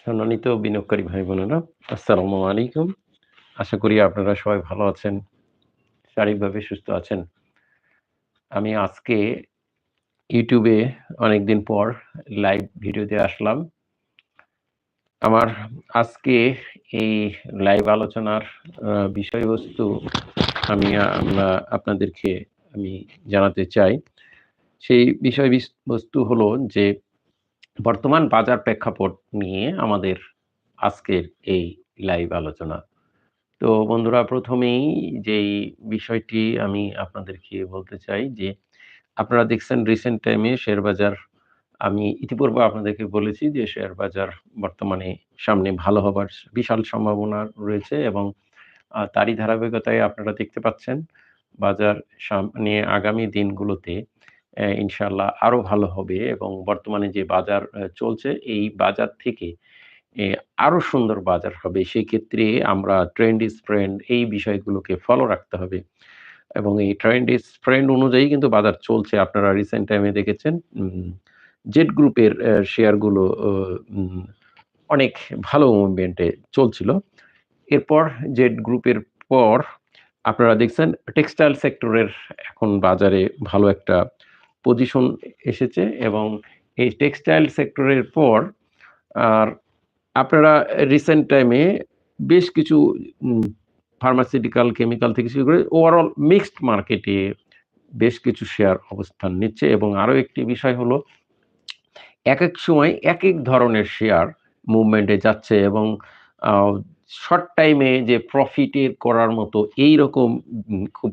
সম্মানিত বিনিয়োগকারী ভাই বোনেরা, আসসালামু আলাইকুম। আশা করি আপনারা সবাই ভালো আছেন, শারীরিকভাবে সুস্থ আছেন। আমি আজকে ইউটিউবে অনেকদিন পর লাইভ ভিডিওতে আসলাম। আমার আজকে এই লাইভ আলোচনার বিষয়বস্তু আমি, আমরা আপনাদেরকে আমি জানাতে চাই। সেই বিষয়বস্তু হলো যে বর্তমান বাজার প্রেক্ষাপট নিয়ে আমাদের আজকের এই লাইভ আলোচনা। তো বন্ধুরা, প্রথমেই যেই বিষয়টি আমি আপনাদেরকে বলতে চাই যে, আপনারা দেখছেন রিসেন্ট টাইমে শেয়ার বাজার। আমি ইতিপূর্বে আপনাদেরকে বলেছি যে শেয়ার বাজার বর্তমানে সামনে ভালো হবার বিশাল সম্ভাবনা রয়েছে এবং তারই ধারাবাহিকতায় আপনারা দেখতে পাচ্ছেন, বাজার সামনে আগামী দিনগুলোতে ইনশাল্লাহ আরও ভালো হবে এবং বর্তমানে যে বাজার চলছে এই বাজার থেকে এ, আরও সুন্দর বাজার হবে। সেই ক্ষেত্রে আমরা ট্রেন্ড ইজ ফ্রেন্ড এই বিষয়গুলোকে ফলো রাখতে হবে এবং এই ট্রেন্ড ইজ ফ্রেন্ড অনুযায়ী কিন্তু বাজার চলছে। আপনারা রিসেন্ট টাইমে দেখেছেন জেড গ্রুপের শেয়ারগুলো অনেক ভালো মুভমেন্টে চলছিল। এরপর জেড গ্রুপের পর আপনারা দেখছেন টেক্সটাইল সেক্টরের এখন বাজারে ভালো একটা পজিশন এসেছে এবং এই টেক্সটাইল সেক্টরের পর, আর আপনারা রিসেন্ট টাইমে বেশ কিছু ফার্মাসিউটিক্যাল কেমিক্যাল থেকে শুরু করে ওভারঅল মিক্সড মার্কেটে বেশ কিছু শেয়ার অবস্থান নিচ্ছে এবং আরও একটি বিষয় হলো এক এক সময় এক এক ধরনের শেয়ার মুভমেন্টে যাচ্ছে এবং শর্ট টাইমে যে প্রফিটের করার মতো এই রকম খুব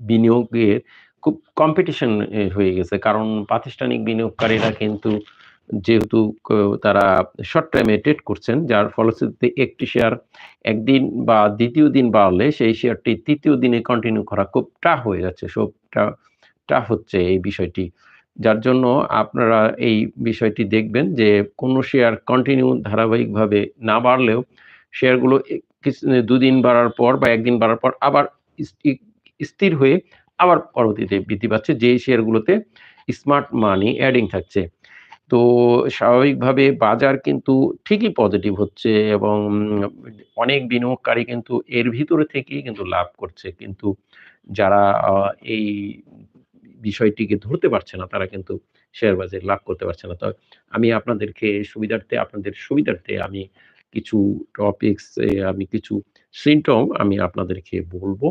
বিনিয়োগের খুব কম্পিটিশন হয়ে গেছে। কারণ প্রাতিষ্ঠানিক বিনিয়োগকারীরা কিন্তু যেহেতু তারা শর্ট টাইমে ট্রেড করছেন, যার ফলশ্রুতিতে একটি শেয়ার একদিন বা দ্বিতীয় দিন বাড়লে সেই শেয়ারটি তৃতীয় দিনে কন্টিনিউ করা খুব টাফ হয়ে যাচ্ছে। সব টাফ হচ্ছে এই বিষয়টি। যার জন্য আপনারা এই বিষয়টি দেখবেন যে কোনো শেয়ার কন্টিনিউ ধারাবাহিকভাবে না বাড়লেও শেয়ারগুলো দুদিন বাড়ার পর বা একদিন বাড়ার পর আবার স্থির হয়ে আবার পরবর্তীতে বৃদ্ধি পাচ্ছে যে শেয়ারগুলোতে স্মার্ট মানি অ্যাডিং থাকছে। তো স্বাভাবিকভাবে বাজার কিন্তু ঠিকই পজিটিভ হচ্ছে এবং অনেক বিনিয়োগকারী কিন্তু এর ভিতরে থেকেই কিন্তু লাভ করছে। কিন্তু যারা এই বিষয়টিকে ধরতে পারছে না, তারা কিন্তু শেয়ার বাজারে লাভ করতে পারছে না। তো আমি আপনাদেরকে সুবিধার্থে, আপনাদের সুবিধার্থে আমি কিছু টপিকস আমি কিছু সিমটম আমি আপনাদেরকে বলব।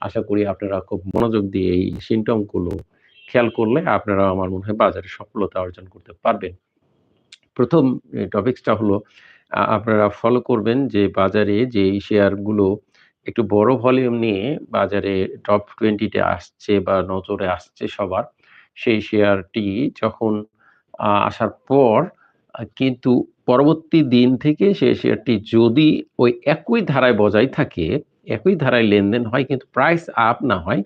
আশা করি আপনারা খুব মনোযোগ দিয়ে এই সিমটমগুলো খেয়াল করলে আপনারা আমার মনে হয় বাজারে সফলতা অর্জন করতে পারবেন। প্রথম টপিকসটা হলো আপনারা ফলো করবেন যে বাজারে যে শেয়ারগুলো একটু বড় ভলিউম নিয়ে বাজারে টপ টোয়েন্টিতে আসছে বা নজরে আসছে সবার, সেই শেয়ারটি যখন আসার পর কিন্তু পরবর্তী দিন থেকে সেই শেয়ারটি যদি ওই একই ধারায় বজায় থাকে একই ধারায় লেনদেন হয়, কিন্তু প্রাইস আপ না হয়,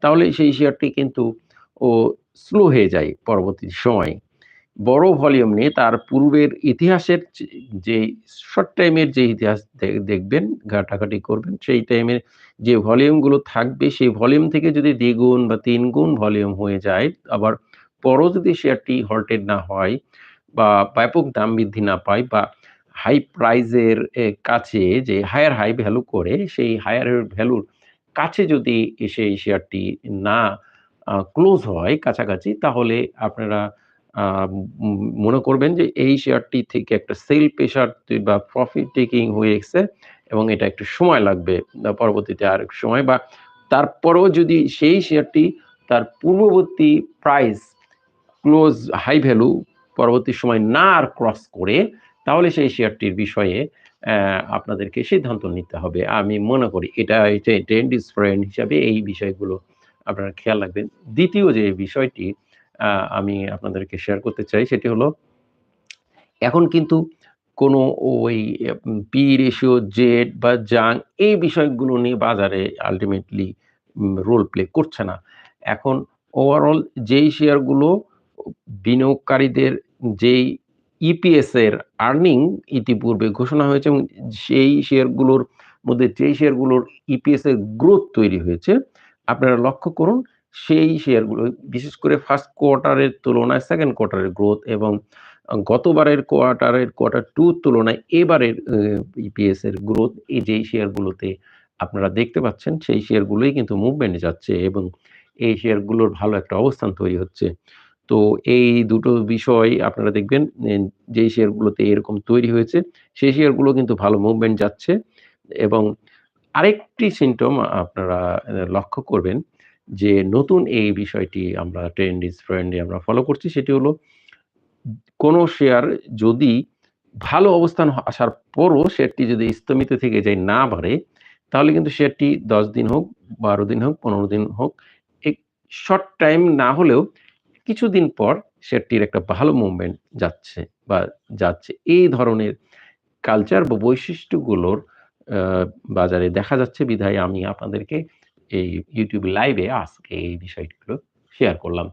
তাহলে সেই শেয়ারটি কিন্তু ও স্লো হয়ে যায় পরবর্তী সময়ে। বড় ভলিউম নিয়ে তার পূর্বের ইতিহাসের যে- শর্ট টাইমের যে ইতিহাস দেখবেন, ঘাটাঘাটি করবেন, সেই টাইমের যে ভলিউমগুলো থাকবে, সেই ভলিউম থেকে যদি দ্বিগুণ বা তিন গুণ ভলিউম হয়ে যায়, আবার পরও যদি শেয়ারটি হল্টেড না হয় বা ব্যাপক দাম বৃদ্ধি না পায় বা হাই প্রাইজের কাছে যে হায়ার হাই ভ্যালু করে সেই হায়ার ভ্যালুর কাছে যদি সেই শেয়ারটি না ক্লোজ হয় কাছাকাছি, তাহলে আপনারা মনে করবেন যে এই শেয়ারটি থেকে একটা সেল প্রেশার বা প্রফিট টেকিং হয়ে গেছে এবং এটা একটু সময় লাগবে পরবর্তীতে আর সময় বা তারপরেও যদি সেই শেয়ারটি তার পূর্ববর্তী প্রাইস ক্লোজ হাই ভ্যালু পরবর্তী সময় না আর ক্রস করে তাহলে সেই শেয়ারটির বিষয়ে আপনাদেরকে সিদ্ধান্ত নিতে হবে। আমি মনে করি এটা ট্রেন্ড ইজ ফ্রেন্ড হিসাবে এই বিষয়গুলো আপনারা খেয়াল রাখবেন। দ্বিতীয় যে বিষয়টি আমি আপনাদেরকে শেয়ার করতে চাই সেটি হলো, এখন কিন্তু কোনো ওই পি রেশিও জেড বা জাং এই বিষয়গুলো নিয়ে বাজারে আলটিমেটলি রোল প্লে করছে না। এখন ওভারঅল যেই শেয়ারগুলো বিনিয়োগকারীদের যেই ইপিএস এর আর্নিং ইতিপূর্বে ঘোষণা হয়েছে এবং সেই শেয়ারগুলোর মধ্যে যেই শেয়ারগুলোর ইপিএস এর গ্রোথ তৈরি হয়েছে, আপনারা লক্ষ্য করুন, সেই শেয়ারগুলো বিশেষ করে ফার্স্ট কোয়ার্টারের তুলনায় সেকেন্ড কোয়ার্টারের গ্রোথ এবং গতবারের কোয়ার্টারের কোয়ার্টার 2 র তুলনায় এবারের ইপিএস এর গ্রোথ এই যেই শেয়ারগুলোতে আপনারা দেখতে পাচ্ছেন, সেই শেয়ারগুলোই কিন্তু মুভমেন্ট যাচ্ছে এবং এই শেয়ারগুলোর ভালো একটা অবস্থান তৈরি হচ্ছে। তো এই দুটো বিষয় আপনারা দেখবেন যেই শেয়ারগুলোতে এরকম তৈরি হয়েছে সেই শেয়ারগুলো কিন্তু ভালো মুভমেন্ট যাচ্ছে এবং আরেকটি সিমটম আপনারা লক্ষ্য করবেন যে নতুন এই বিষয়টি আমরা ট্রেন্ড ইস ফ্রেন্ড আমরা ফলো করছি সেটি হলো কোনো শেয়ার যদি ভালো অবস্থান আসার পরও শেয়ারটি যদি স্থমিত থেকে যায় না বাড়ে, তাহলে কিন্তু শেয়ারটি ১০ দিন হোক, ১২ দিন হোক, ১৫ দিন হোক, এক শর্ট টাইম না হলেও কিছুদিন পর শেয়ারটির একটা ভালো মুভমেন্ট যাচ্ছে বা যাচ্ছে। এই ধরনের কালচার বা বৈশিষ্ট্যগুলোর বাজারে দেখা যাচ্ছে বিধায় আমি আপনাদেরকে এই ইউটিউব লাইভে আজকে এই বিষয়গুলো শেয়ার করলাম।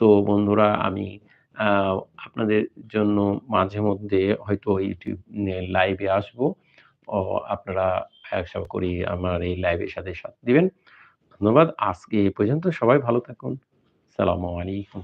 তো বন্ধুরা, আমি আপনাদের জন্য মাঝে মধ্যে হয়তো ইউটিউব লাইভে আসব। ও আপনারা আশা করি আমার এই লাইভের সাথে সাথ দিবেন। ধন্যবাদ। আজকে এই পর্যন্ত সবাই ভালো থাকুন। সালামু আলাইকুম।